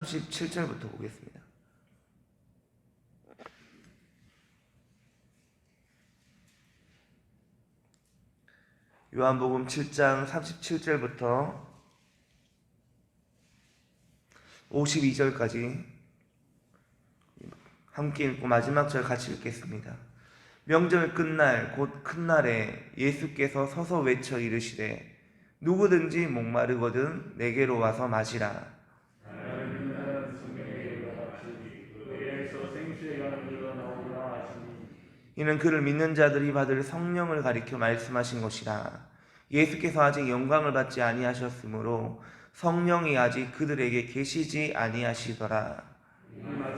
37절부터 보겠습니다. 요한복음 7장 37절부터 52절까지 함께 읽고 마지막 절 같이 읽겠습니다. 명절 끝날 곧 큰 날에 예수께서 서서 외쳐 이르시되 누구든지 목마르거든 내게로 와서 마시라. 이는 그를 믿는 자들이 받을 성령을 가리켜 말씀하신 것이라. 예수께서 아직 영광을 받지 아니하셨으므로 성령이 아직 그들에게 계시지 아니하시더라. 그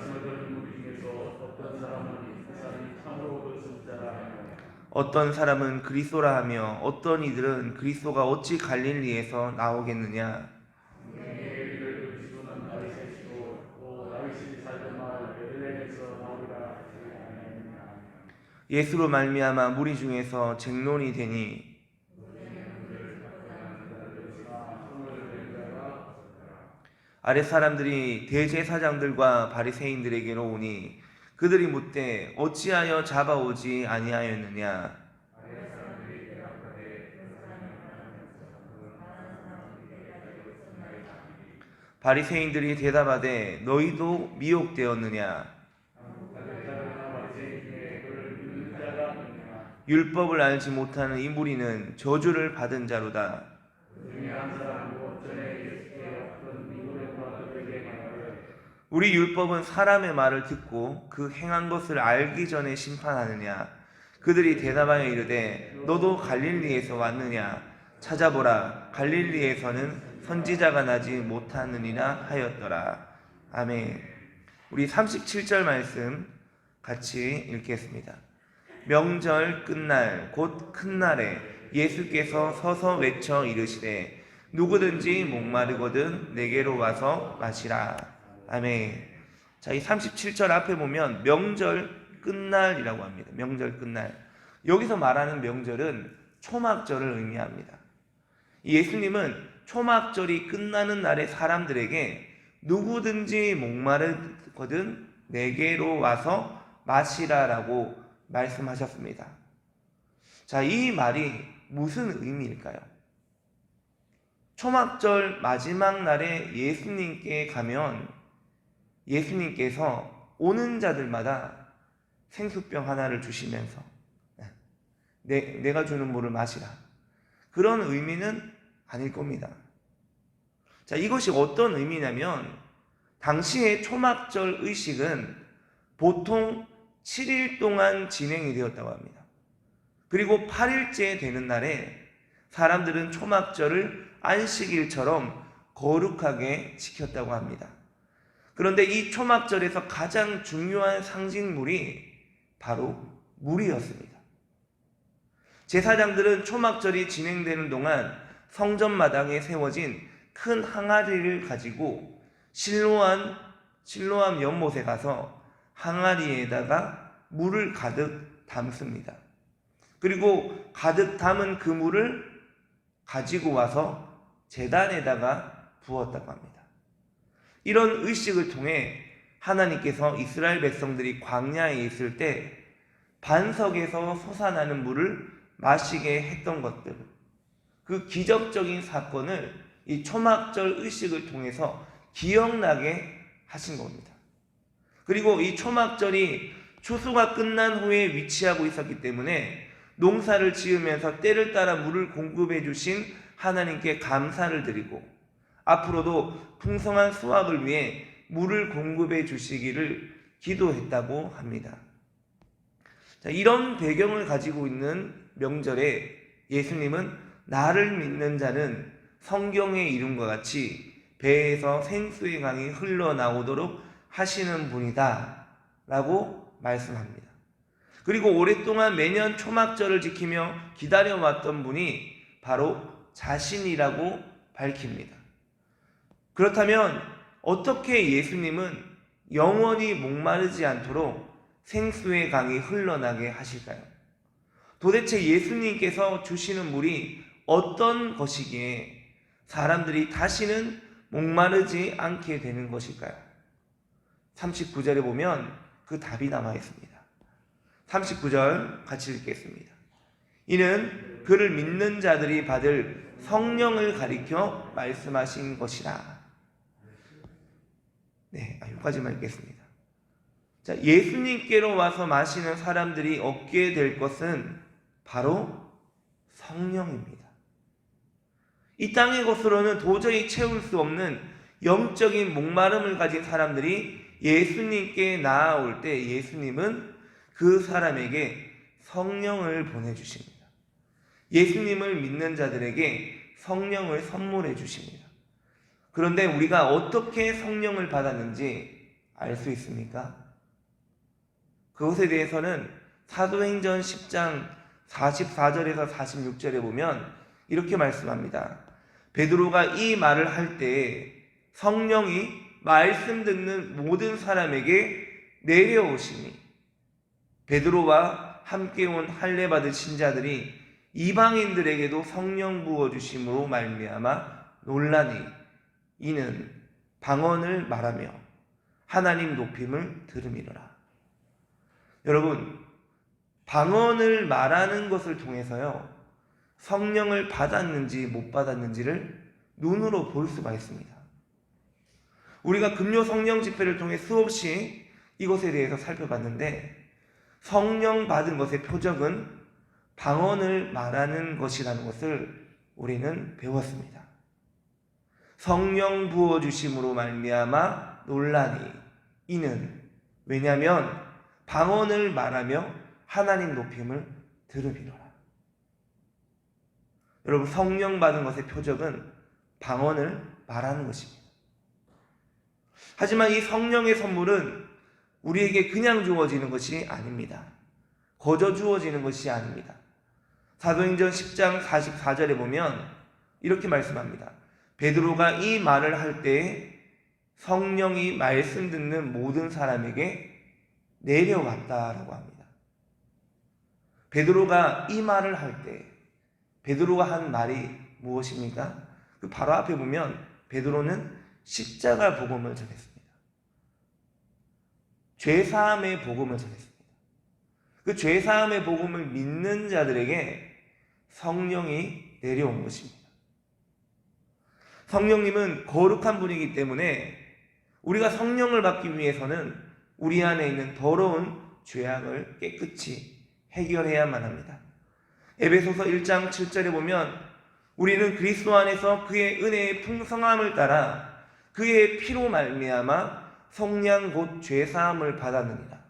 어떤 사람은 그리스도라 하며 어떤 이들은 그리스도가 어찌 갈릴리에서 나오겠느냐 이를 그리스도는 다윗이시고 또 다윗이 살던 마을 베들레헴에서 나오리라 하지 아니하느냐 예수로 말미암아 무리 중에서 쟁론이 되니 아랫 사람들이 대제사장들과 바리새인들에게로 오니 그들이 묻되 어찌하여 잡아오지 아니하였느냐? 바리새인들이 대답하되 너희도 미혹되었느냐 율법을 알지 못하는 이 무리는 저주를 받은 자로다. 우리 율법은 사람의 말을 듣고 그 행한 것을 알기 전에 심판하느냐? 그들이 대답하여 이르되 너도 갈릴리에서 왔느냐? 찾아보라. 갈릴리에서는 선지자가 나지 못하느니라 하였더라. 아멘. 우리 37절 말씀 같이 읽겠습니다. 명절 끝날 곧 큰 날에 예수께서 서서 외쳐 이르시되 누구든지 목마르거든 내게로 와서 마시라. 아멘. 자, 이 37절 앞에 보면 명절 끝날이라고 합니다. 명절 끝날. 여기서 말하는 명절은 초막절을 의미합니다. 예수님은 초막절이 끝나는 날에 사람들에게 누구든지 목마르거든 내게로 와서 마시라라고 말씀하셨습니다. 자, 이 말이 무슨 의미일까요? 초막절 마지막 날에 예수님께 가면 예수님께서 오는 자들마다 생수병 하나를 주시면서 내, 내가 주는 물을 마시라. 그런 의미는 아닐 겁니다. 자, 이것이 어떤 의미냐면 당시의 초막절 의식은 보통 7일 동안 진행이 되었다고 합니다. 그리고 8일째 되는 날에 사람들은 초막절을 안식일처럼 거룩하게 지켰다고 합니다. 그런데 이 초막절에서 가장 중요한 상징물이 바로 물이었습니다. 제사장들은 초막절이 진행되는 동안 성전 마당에 세워진 큰 항아리를 가지고 실로암 실로암 연못에 가서 항아리에다가 물을 가득 담습니다. 그리고 가득 담은 그 물을 가지고 와서 재단에다가 부었다고 합니다. 이런 의식을 통해 하나님께서 이스라엘 백성들이 광야에 있을 때 반석에서 솟아나는 물을 마시게 했던 것들, 그 기적적인 사건을 이 초막절 의식을 통해서 기억나게 하신 겁니다. 그리고 이 초막절이 추수가 끝난 후에 위치하고 있었기 때문에 농사를 지으면서 때를 따라 물을 공급해 주신 하나님께 감사를 드리고 앞으로도 풍성한 수확을 위해 물을 공급해 주시기를 기도했다고 합니다. 자, 이런 배경을 가지고 있는 명절에 예수님은 나를 믿는 자는 성경의 이름과 같이 배에서 생수의 강이 흘러나오도록 하시는 분이다. 라고 말씀합니다. 그리고 오랫동안 매년 초막절을 지키며 기다려왔던 분이 바로 자신이라고 밝힙니다. 그렇다면 어떻게 예수님은 영원히 목마르지 않도록 생수의 강이 흘러나게 하실까요? 도대체 예수님께서 주시는 물이 어떤 것이기에 사람들이 다시는 목마르지 않게 되는 것일까요? 39절에 보면 그 답이 남아 있습니다. 39절 같이 읽겠습니다. 이는 그를 믿는 자들이 받을 성령을 가리켜 말씀하신 것이라. 네, 아, 여기까지만 읽겠습니다. 자, 예수님께로 와서 마시는 사람들이 얻게 될 것은 바로 성령입니다. 이 땅의 것으로는 도저히 채울 수 없는 영적인 목마름을 가진 사람들이 예수님께 나아올 때 예수님은 그 사람에게 성령을 보내주십니다. 예수님을 믿는 자들에게 성령을 선물해 주십니다. 그런데 우리가 어떻게 성령을 받았는지 알 수 있습니까? 그것에 대해서는 사도행전 10장 44절에서 46절에 보면 이렇게 말씀합니다. 베드로가 이 말을 할 때 성령이 말씀 듣는 모든 사람에게 내려오시니 베드로와 함께 온 할례 받은 신자들이 이방인들에게도 성령 부어 주심으로 말미암아 논란이 이는 방언을 말하며 하나님 높임을 들음이로라. 여러분 방언을 말하는 것을 통해서요 성령을 받았는지 못 받았는지를 눈으로 볼 수가 있습니다. 우리가 금요 성령 집회를 통해 수없이 이것에 대해서 살펴봤는데 성령 받은 것의 표적은 방언을 말하는 것이라는 것을 우리는 배웠습니다. 성령 부어 주심으로 말미암아 논란이 이는 왜냐하면 방언을 말하며 하나님 높임을 들으리라. 여러분 성령 받은 것의 표적은 방언을 말하는 것입니다. 하지만 이 성령의 선물은 우리에게 그냥 주어지는 것이 아닙니다. 거저 주어지는 것이 아닙니다. 사도행전 10장 44절에 보면 이렇게 말씀합니다. 베드로가 이 말을 할 때에 성령이 말씀 듣는 모든 사람에게 내려왔다라고 합니다. 베드로가 이 말을 할 때 베드로가 한 말이 무엇입니까? 그 바로 앞에 보면 베드로는 십자가 복음을 전했습니다. 죄 사함의 복음을 전했습니다. 그 죄 사함의 복음을 믿는 자들에게 성령이 내려온 것입니다. 성령님은 거룩한 분이기 때문에 우리가 성령을 받기 위해서는 우리 안에 있는 더러운 죄악을 깨끗이 해결해야만 합니다. 에베소서 1장 7절에 보면 우리는 그리스도 안에서 그의 은혜의 풍성함을 따라 그의 피로 말미암아 성량 곧 죄 사함을 받았느니라.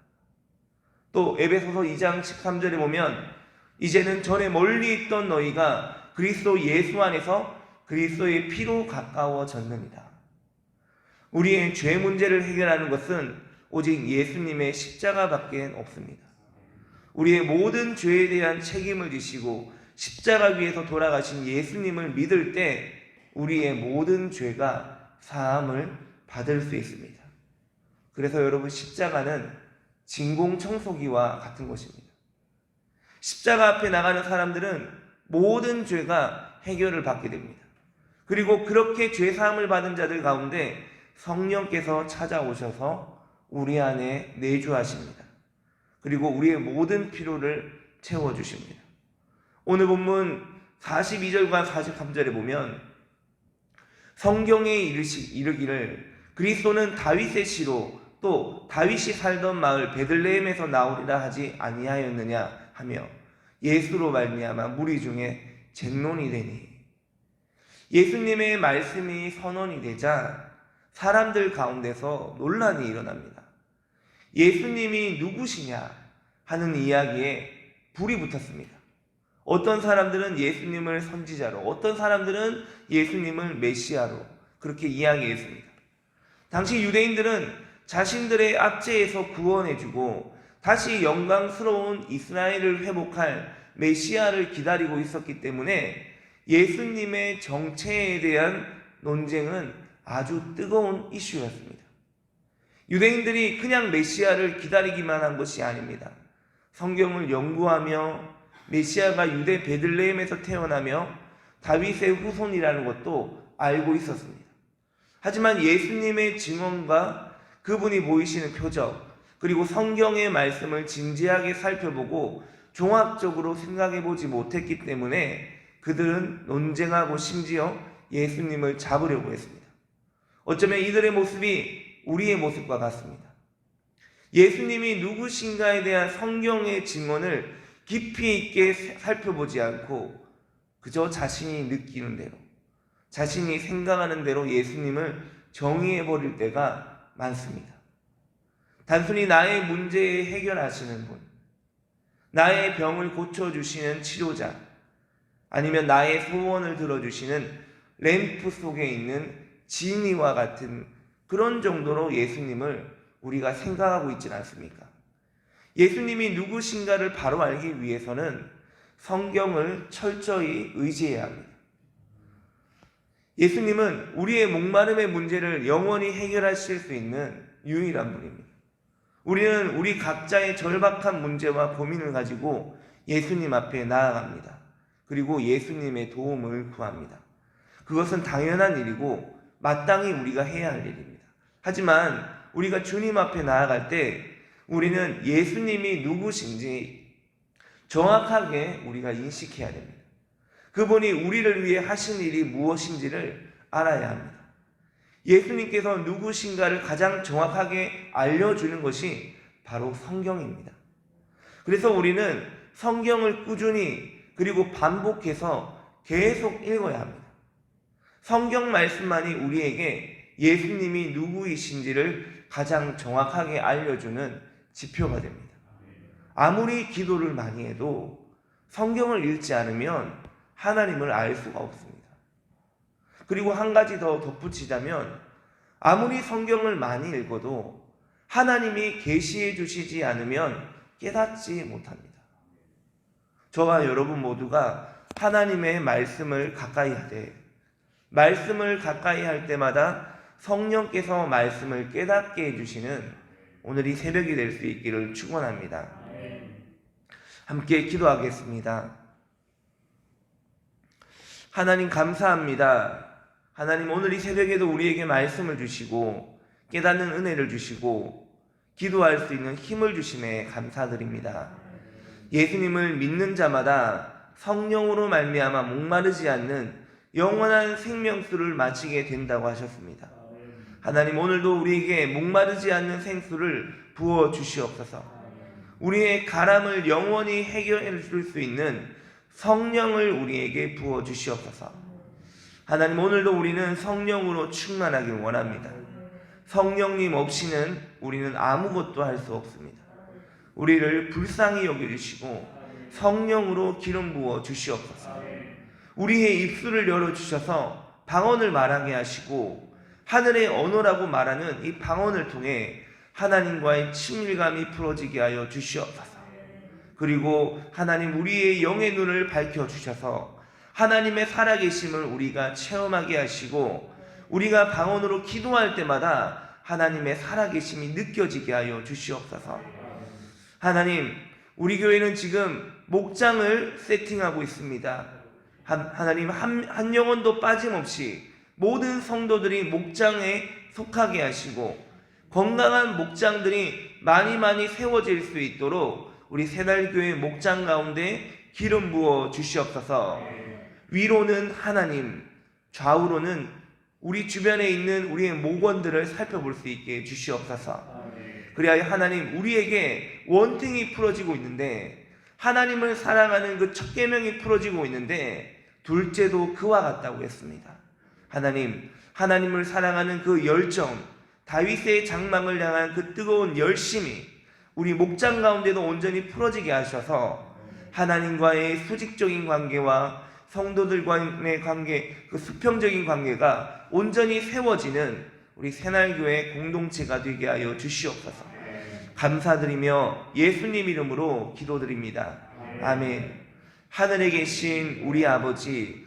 또 에베소서 2장 13절에 보면 이제는 전에 멀리 있던 너희가 그리스도 예수 안에서 그리스도의 피로 가까워졌느니라. 우리의 죄 문제를 해결하는 것은 오직 예수님의 십자가밖에 없습니다. 우리의 모든 죄에 대한 책임을 지시고 십자가 위에서 돌아가신 예수님을 믿을 때 우리의 모든 죄가 사함을 받을 수 있습니다. 그래서 여러분 십자가는 진공 청소기와 같은 것입니다. 십자가 앞에 나가는 사람들은 모든 죄가 해결을 받게 됩니다. 그리고 그렇게 죄 사함을 받은 자들 가운데 성령께서 찾아오셔서 우리 안에 내주하십니다. 그리고 우리의 모든 필요를 채워 주십니다. 오늘 본문 42절과 43절에 보면 성경에 이르기를 그리스도는 다윗의 시로 또 다윗이 살던 마을 베들레헴에서 나오리라 하지 아니하였느냐 하며 예수로 말미암아 무리 중에 쟁론이 되니 예수님의 말씀이 선언이 되자 사람들 가운데서 논란이 일어납니다. 예수님이 누구시냐 하는 이야기에 불이 붙었습니다. 어떤 사람들은 예수님을 선지자로, 어떤 사람들은 예수님을 메시아로 그렇게 이야기했습니다. 당시 유대인들은 자신들의 압제에서 구원해주고 다시 영광스러운 이스라엘을 회복할 메시아를 기다리고 있었기 때문에 예수님의 정체에 대한 논쟁은 아주 뜨거운 이슈였습니다. 유대인들이 그냥 메시아를 기다리기만 한 것이 아닙니다. 성경을 연구하며 메시아가 유대 베들레헴에서 태어나며 다윗의 후손이라는 것도 알고 있었습니다. 하지만 예수님의 증언과 그분이 보이시는 표적, 그리고 성경의 말씀을 진지하게 살펴보고 종합적으로 생각해 보지 못했기 때문에 그들은 논쟁하고 심지어 예수님을 잡으려고 했습니다. 어쩌면 이들의 모습이 우리의 모습과 같습니다. 예수님이 누구신가에 대한 성경의 증언을 깊이 있게 살펴보지 않고 그저 자신이 느끼는 대로, 자신이 생각하는 대로 예수님을 정의해 버릴 때가 많습니다. 단순히 나의 문제 해결하시는 분, 나의 병을 고쳐주시는 치료자, 아니면 나의 소원을 들어주시는 램프 속에 있는 지니와 같은 그런 정도로 예수님을 우리가 생각하고 있지는 않습니까? 예수님이 누구신가를 바로 알기 위해서는 성경을 철저히 의지해야 합니다. 예수님은 우리의 목마름의 문제를 영원히 해결하실 수 있는 유일한 분입니다. 우리는 우리 각자의 절박한 문제와 고민을 가지고 예수님 앞에 나아갑니다. 그리고 예수님의 도움을 구합니다. 그것은 당연한 일이고 마땅히 우리가 해야 할 일입니다. 하지만 우리가 주님 앞에 나아갈 때 우리는 예수님이 누구신지 정확하게 우리가 인식해야 됩니다. 그분이 우리를 위해 하신 일이 무엇인지를 알아야 합니다. 예수님께서 누구신가를 가장 정확하게 알려주는 것이 바로 성경입니다. 그래서 우리는 성경을 꾸준히 그리고 반복해서 계속 읽어야 합니다. 성경 말씀만이 우리에게 예수님이 누구이신지를 가장 정확하게 알려주는 지표가 됩니다. 아무리 기도를 많이 해도 성경을 읽지 않으면 하나님을 알 수가 없습니다. 그리고 한 가지 더 덧붙이자면 아무리 성경을 많이 읽어도 하나님이 계시해 주시지 않으면 깨닫지 못합니다. 저와 여러분 모두가 하나님의 말씀을 가까이 하되 말씀을 가까이 할 때마다 성령께서 말씀을 깨닫게 해주시는 오늘이 새벽이 될 수 있기를 축원합니다. 함께 기도하겠습니다. 하나님 감사합니다. 하나님 오늘 이 새벽에도 우리에게 말씀을 주시고 깨닫는 은혜를 주시고 기도할 수 있는 힘을 주심에 감사드립니다. 예수님을 믿는 자마다 성령으로 말미암아 목마르지 않는 영원한 생명수를 마치게 된다고 하셨습니다. 하나님 오늘도 우리에게 목마르지 않는 생수를 부어 주시옵소서. 우리의 가람을 영원히 해결해 줄 수 있는 성령을 우리에게 부어 주시옵소서. 하나님 오늘도 우리는 성령으로 충만하길 원합니다. 성령님 없이는 우리는 아무것도 할 수 없습니다. 우리를 불쌍히 여겨 주시고 성령으로 기름 부어 주시옵소서. 우리의 입술을 열어 주셔서 방언을 말하게 하시고 하늘의 언어라고 말하는 이 방언을 통해 하나님과의 친밀감이 풀어지게 하여 주시옵소서. 그리고 하나님 우리의 영의 눈을 밝혀 주셔서 하나님의 살아계심을 우리가 체험하게 하시고 우리가 방언으로 기도할 때마다 하나님의 살아계심이 느껴지게 하여 주시옵소서. 하나님, 우리 교회는 지금 목장을 세팅하고 있습니다. 한, 하나님 한, 한 영혼도 빠짐없이 모든 성도들이 목장에 속하게 하시고 건강한 목장들이 많이 많이 세워질 수 있도록 우리 새날교회 목장 가운데 기름 부어 주시옵소서. 위로는 하나님, 좌우로는 우리 주변에 있는 우리의 목원들을 살펴볼 수 있게 주시옵소서. 그리하여 하나님 우리에게 원통이 풀어지고 있는데 하나님을 사랑하는 그 첫 계명이 풀어지고 있는데 둘째도 그와 같다고 했습니다. 하나님 하나님을 사랑하는 그 열정 다윗의 장막을 향한 그 뜨거운 열심이 우리 목장 가운데도 온전히 풀어지게 하셔서 하나님과의 수직적인 관계와 성도들과의 관계, 그 수평적인 관계가 온전히 세워지는 우리 새날교회 공동체가 되게 하여 주시옵소서. 감사드리며 예수님 이름으로 기도드립니다. 아멘. 하늘에 계신 우리 아버지,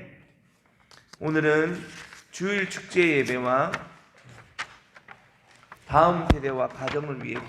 오늘은 주일 축제 예배와 다음 세대와 가정을 위해